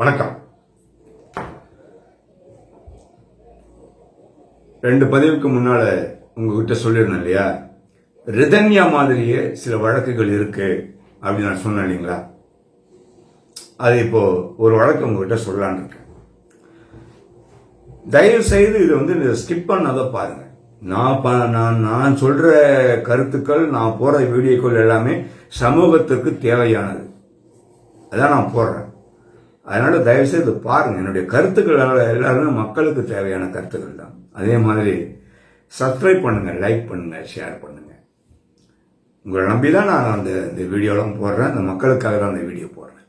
வணக்கம். ரெண்டு பதிவுக்கு முன்னால உங்ககிட்ட சொல்லியிருந்தேன் இல்லையா? ரிதன்யா மாதிரியே சில வழக்குகள் இருக்கு அப்படின்னு நான் சொன்னேன் இல்லைங்களா? அது இப்போ ஒரு வழக்கு உங்ககிட்ட சொல்லலான்னு இருக்கேன். தயவு செய்து இதை வந்து ஸ்கிப் பண்ணாத பாருங்க. நான் நான் நான் சொல்ற கருத்துக்கள் நான் போற வீடியோக்கள் எல்லாமே சமூகத்திற்கு தேவையானது. அதான் நான் போடுறேன். அதனால தயவுசெய்து பாருங்கள் பாருங்க. என்னுடைய கருத்துக்கள் எல்லாருமே மக்களுக்கு தேவையான கருத்துக்கள் தான். அதே மாதிரி சப்ஸ்கிரைப் பண்ணுங்க லைக் பண்ணுங்க ஷேர் பண்ணுங்க. உங்களை நம்பி தான் நான் அந்த இந்த வீடியோலாம் போடுறேன். அந்த மக்களுக்காக தான் அந்த வீடியோ போடுறேன்.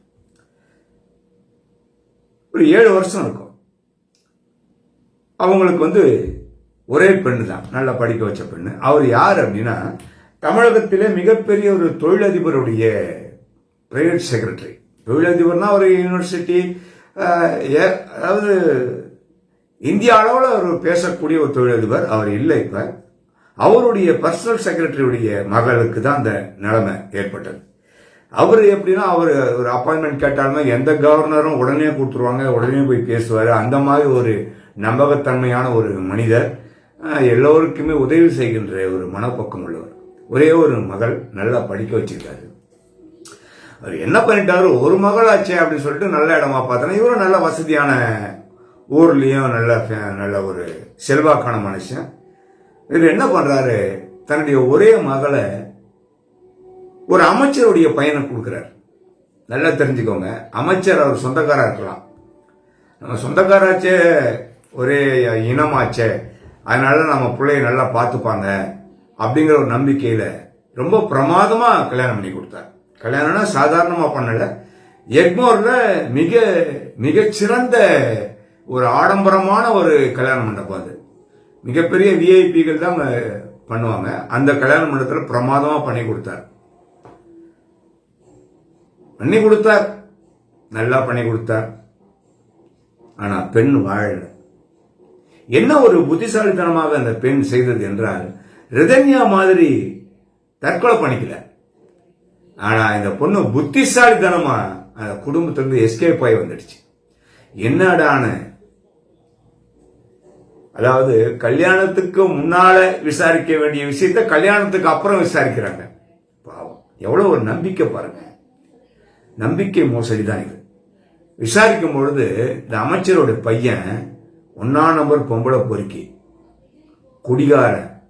ஒரு ஏழு வருஷம் இருக்கும். அவங்களுக்கு வந்து ஒரே பெண்ணு தான். நல்லா படிக்க வச்ச பெண்ணு. அவர் யார் அப்படின்னா தமிழகத்திலே மிகப்பெரிய ஒரு தொழிலதிபருடைய பிரைவேட் செக்ரட்டரி தொழிலதிபர்னா ஒரு யூனிவர்சிட்டி ஏ- அதாவது இந்திய அளவில் அவர் பேசக்கூடிய ஒரு தொழிலதிபர் அவர் இல்லை இப்ப. அவருடைய பர்சனல் செக்ரட்டரியுடைய மகளுக்கு தான் அந்த நிலைமை ஏற்பட்டது. அவர் எப்படின்னா அவர் ஒரு அப்பாயின்மெண்ட் கேட்டாலுமே எந்த கவர்னரும் உடனே கொடுத்துருவாங்க உடனே போய் பேசுவார். அந்த மாதிரி ஒரு நம்பகத்தன்மையான ஒரு மனிதர் எல்லோருக்குமே உதவி செய்கின்ற ஒரு மனப்பக்கம் உள்ளவர். ஒரே ஒரு மகள் நல்லா படிக்க வச்சிருக்காரு. அவர் என்ன பண்ணிட்டாரு? ஒரு மகளாச்சே அப்படின்னு சொல்லிட்டு நல்ல இடமா பார்த்தோன்னா இவரும் நல்ல வசதியான ஊர்லேயும் நல்ல ஃபே- நல்ல ஒரு செல்வாக்கான மனுஷன். இவர் என்ன பண்ணுறாரு தன்னுடைய ஒரே மகளை ஒரு அமைச்சருடைய பையனை கொடுக்குறாரு. நல்லா தெரிஞ்சுக்கோங்க. அமைச்சர் அவர் சொந்தக்காராக இருக்கலாம். நம்ம சொந்தக்காராச்சே ஒரே இனமாச்சே. அதனால நம்ம பிள்ளைய நல்லா பார்த்துப்பாங்க அப்படிங்கிற ஒரு நம்பிக்கையில் ரொம்ப பிரமாதமாக கல்யாணம் பண்ணி கொடுத்தார். கல்யாணம்னா சாதாரணமா பண்ணலை. எக்மோர்ல மிக மிகச்சிறந்த ஒரு ஆடம்பரமான ஒரு கல்யாண மண்டபம் அது. மிகப்பெரிய விஐபிகள் தான் பண்ணுவாங்க. அந்த கல்யாண மண்டபத்தில் பிரமாதமா பண்ணி கொடுத்தார். பண்ணி கொடுத்தார். நல்லா பண்ணி கொடுத்தார். ஆனா பெண் வாழல. என்ன ஒரு புத்திசாலித்தனமாக அந்த பெண் செய்தது என்றால் ரிதன்யா மாதிரி தற்கொலை பண்ணிக்கல. ஆனா இந்த பொண்ணு புத்திசாலித்தனமா அந்த குடும்பத்திலிருந்து எஸ்கேப் ஆகி வந்துடுச்சு. என்னடான? அதாவது கல்யாணத்துக்கு முன்னால விசாரிக்க வேண்டிய விஷயத்த கல்யாணத்துக்கு அப்புறம் விசாரிக்கிறாங்க. பாவம். எவ்வளவு ஒரு நம்பிக்கை பாருங்க. நம்பிக்கை மோசடி தான் இது. விசாரிக்கும் பொழுது இந்த அமைச்சரோட பையன் ஒன்னா நம்பர் பொம்பளை பொறுக்கி குடிகாரன்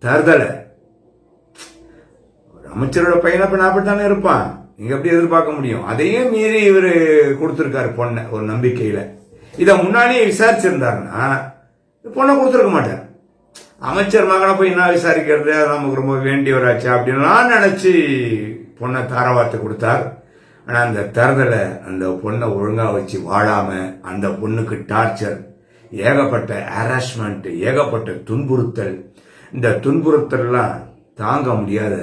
தருதலை அமைச்சரோட பையனை அப்ப அப்படித்தானே இருப்பான்? நீங்கள் எப்படி எதிர்பார்க்க முடியும்? அதையும் மீறி இவர் கொடுத்திருக்காரு பொண்ணை ஒரு நம்பிக்கையில. இத முன்னாடியே விசாரிச்சிருந்தாருன்னா பொண்ணை கொடுத்துருக்க மாட்டார். அமைச்சர் மகனை போய் என்ன விசாரிக்கிறது அது நமக்கு ரொம்ப வேண்டியவராச்சு அப்படின்லாம் நினைச்சு பொண்ணை தாரவாத்து கொடுத்தார். ஆனா அந்த தரதலை அந்த பொண்ணை ஒழுங்கா வச்சு வாழாம அந்த பொண்ணுக்கு டார்ச்சர் ஏகப்பட்ட ஹராஸ்மெண்ட் ஏகப்பட்ட துன்புறுத்தல் இந்த துன்புறுத்தல்லாம் தாங்க முடியாத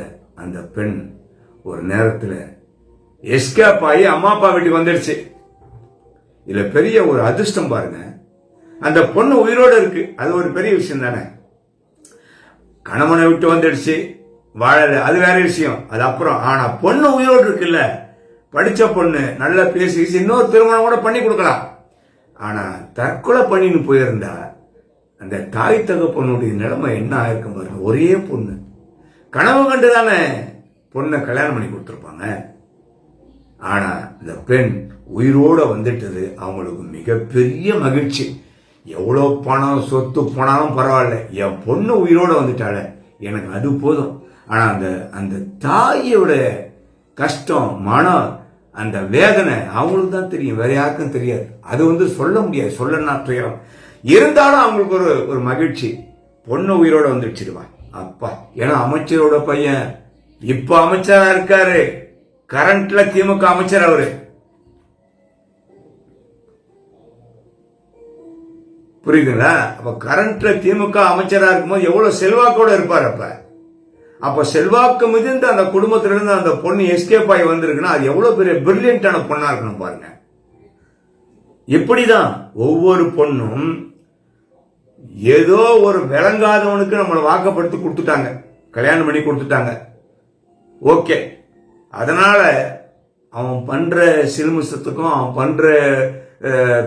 அந்த பெண் ஒரு நேரத்தில் எஸ்கேப் ஆகி அம்மா அப்பா வீட்டுக்கு வந்துடுச்சு இதில் பெரிய ஒரு அதிர்ஷ்டம் பாருங்க. அந்த பொண்ணு உயிரோட இருக்கு. அது ஒரு பெரிய விஷயம் தானே. கணவனை விட்டு வந்துடுச்சு வாழலை. அது வேற விஷயம். அது அப்புறம் ஆனால் பொண்ணு உயிரோடு இருக்குல்ல. படித்த பொண்ணு நல்லா பேசி இன்னொரு திருமணம் கூட பண்ணி கொடுக்கலாம். ஆனால் தற்கொலை பண்ணின்னு போயிருந்தா அந்த தாய் தகப்பனுடைய நிலைமை என்ன ஆயிருக்கும் பாருங்க. ஒரே பொண்ணு. கனவு கண்டு தானே பொண்ணை கல்யாணம் பண்ணி கொடுத்துருப்பாங்க. ஆனால் இந்த பெண் உயிரோட வந்துட்டது அவங்களுக்கு மிகப்பெரிய மகிழ்ச்சி. எவ்வளோ பணம் சொத்து போனாலும் பரவாயில்ல. என் பொண்ணு உயிரோடு வந்துட்டால எனக்கு அது போதும். ஆனால் அந்த அந்த தாயோட கஷ்டம் மனம் அந்த வேதனை அவங்களுக்கு தான் தெரியும். வேற யாருக்கும் தெரியாது. அது வந்து சொல்ல முடியாது. சொல்லனா துயரம். இருந்தாலும் அவங்களுக்கு ஒரு ஒரு மகிழ்ச்சி. பொண்ணு உயிரோட வந்துடுச்சிருவாங்க அப்பா ஏன்னா அமைச்சரோட பையன் இப்ப அமைச்சரா இருக்காரு. கரண்ட்ல திமுக அமைச்சர் அவரு. புரியுதுங்களா? அப்ப கரண்ட்ல திமுக அமைச்சரா இருக்கும்போது எவ்வளவு செல்வாக்கோட இருப்பார் அப்ப? அப்ப செல்வாக்கு மிகுந்த அந்த குடும்பத்திலிருந்து அந்த பொண்ணு எஸ்கேப் ஆகி வந்திருக்குன்னா அது எவ்வளவு பெரிய பிரில்லியண்டான பொண்ணா இருக்கணும் பாருங்க. இப்படிதான் ஒவ்வொரு பொண்ணும் ஏதோ ஒரு விளங்காதவனுக்கு நம்மளை வாக்கப்படுத்தி கொடுத்துட்டாங்க. கல்யாணம் பண்ணி கொடுத்துட்டாங்க. ஓகே. அதனால அவன் பண்ற சிலுமிசத்துக்கும் அவன் பண்ற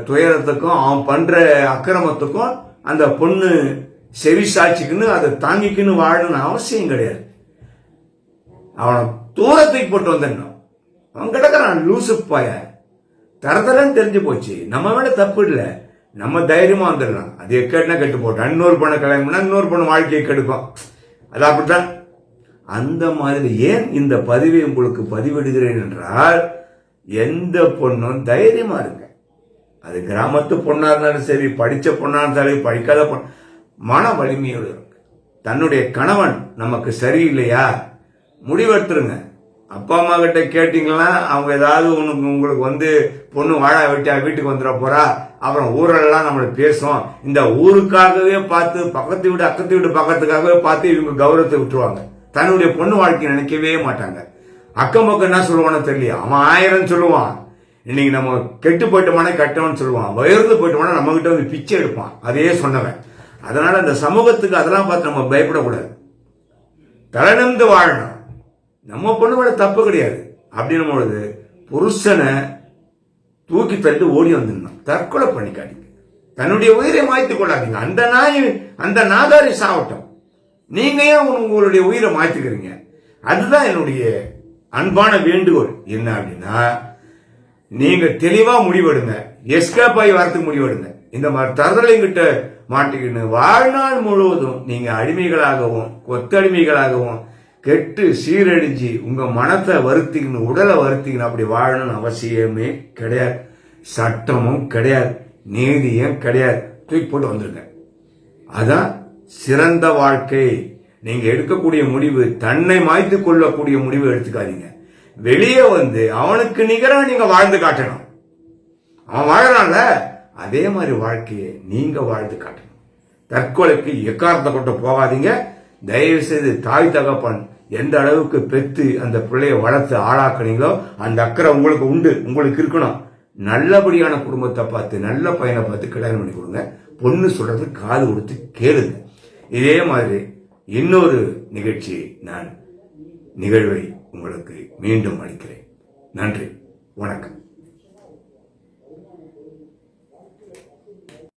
துயரத்துக்கும் அவன் பண்ற அக்கிரமத்துக்கும் அந்த பொண்ணு செவி சாட்சிக்குன்னு அதை தாங்கிக்கின்னு வாழணும்னு அவசியம் கிடையாது. அவனை தூரத்துக்கு போட்டு வந்துடணும் அவன் கிடக்கிறான் லூசு பாய. தரதலன்னு தெரிஞ்சு போச்சு. நம்ம மேல தப்பு இல்லை. நம்ம தைரியமாக வந்துடலாம். அது எக்கட்னா கெட்டு போட்டோம் இன்னொரு பொண்ணை கல்யாணம் இன்னொரு பொண்ணு வாழ்க்கையை கெடுக்கும் அது அப்படித்தான். அந்த மாதிரி ஏன் இந்த பதிவை உங்களுக்கு பதிவிடுகிறேன் என்றால் எந்த பொண்ணும் தைரியமா இருங்க. அது கிராமத்து பொண்ணா இருந்தாலும் சரி படித்த பொண்ணா இருந்தாலும் படிக்காத பொண்ணு மன வலிமையோடு இருக்கு தன்னுடைய கணவன் நமக்கு சரியில்லையா? முடிவெடுத்துருங்க. அப்பா அம்மா கிட்ட கேட்டீங்கன்னா அவங்க ஏதாவது உனக்கு உங்களுக்கு வந்து பொண்ணு வாழ விட்டா வீட்டுக்கு வந்துட போறா அப்புறம் ஊரெல்லாம் நம்மளை பேசும். இந்த ஊருக்காகவே பார்த்து பக்கத்து வீடு அக்கத்து வீடு பக்கத்துக்காகவே பார்த்து இவங்க கௌரவத்தை விட்டுருவாங்க. தன்னுடைய பொண்ணு வாழ்க்கை நினைக்கவே மாட்டாங்க. அக்கம் பக்கம் என்ன சொல்லுவானோ தெரியல அவன் ஆயிரம் சொல்லுவான். இன்னைக்கு நம்ம கெட்டு போயிட்டோமானே கட்டவன் சொல்லுவான். வயர்ந்து போயிட்டோம்னா நம்ம கிட்ட வந்து பிச்சை எடுப்பான். அதையே சொன்னவன். அதனால அந்த சமூகத்துக்கு அதெல்லாம் பார்த்து நம்ம பயப்படக்கூடாது. தலைநிமிந்து வாழணும். நம்ம பொண்ணு தப்பு கிடையாது. அப்படின்னும் பொழுது புருஷனை தூக்கி தள்ளி ஓடி வந்துடணும். தற்கொலை பண்ணிக்காதீங்க. தன்னுடைய உயிரை மாய்த்து கொள்ளாதீங்க. அந்த நாய் அந்த நாதாரி சாவட்டும். நீங்க ஏன் உங்களுடைய உயிரை மாய்த்துக்கிறீங்க? அதுதான் என்னுடைய அன்பான வேண்டுகோள். என்ன அப்படின்னா நீங்க தெளிவா முடிவெடுங்க. எஸ்கேப் ஆகி வரத்துக்கு முடிவெடுங்க. இந்த மாதிரி தரதலைங்கிட்ட மாட்டிக்கின்னு வாழ்நாள் முழுவதும் நீங்க அடிமைகளாகவும் கொத்தடிமைகளாகவும் கெட்டு சீரழிஞ்சு உங்கள் மனத்தை வருத்திக்கணும் உடலை வருத்திக்கணும் அப்படி வாழணும்னு அவசியமே கிடையாது. சட்டமும் கிடையாது. நீதியும் கிடையாது. தூக்கி போட்டு வந்துருங்க. அதான் சிறந்த வாழ்க்கை. நீங்கள் எடுக்கக்கூடிய முடிவு தன்னை மாய்த்து கொள்ளக்கூடிய முடிவு எடுத்துக்காதீங்க. வெளியே வந்து அவனுக்கு நிகராக நீங்கள் வாழ்ந்து காட்டணும். அவன் வாழறான்ல அதே மாதிரி வாழ்க்கையை நீங்கள் வாழ்ந்து காட்டணும். தற்கொலைக்கு எக்காரத்தை கொண்டு போகாதீங்க. தயவு செய்து தாய் தகப்பன் எந்த அளவுக்கு பெத்து அந்த பிள்ளைய வளர்த்து ஆளாக்குனீங்களோ அந்த அக்கறை உங்களுக்கு உண்டு உங்களுக்கு இருக்கணும். நல்லபடியான குடும்பத்தை பார்த்து நல்ல பையனை பார்த்து கல்யாணம் பண்ணி கொடுங்க. பொண்ணு சொல்றது காது கொடுத்து கேளுங்க. இதே மாதிரி இன்னொரு நிகழ்ச்சி நான் நிகழ்வை உங்களுக்கு மீண்டும் அளிக்கிறேன். நன்றி. வணக்கம்.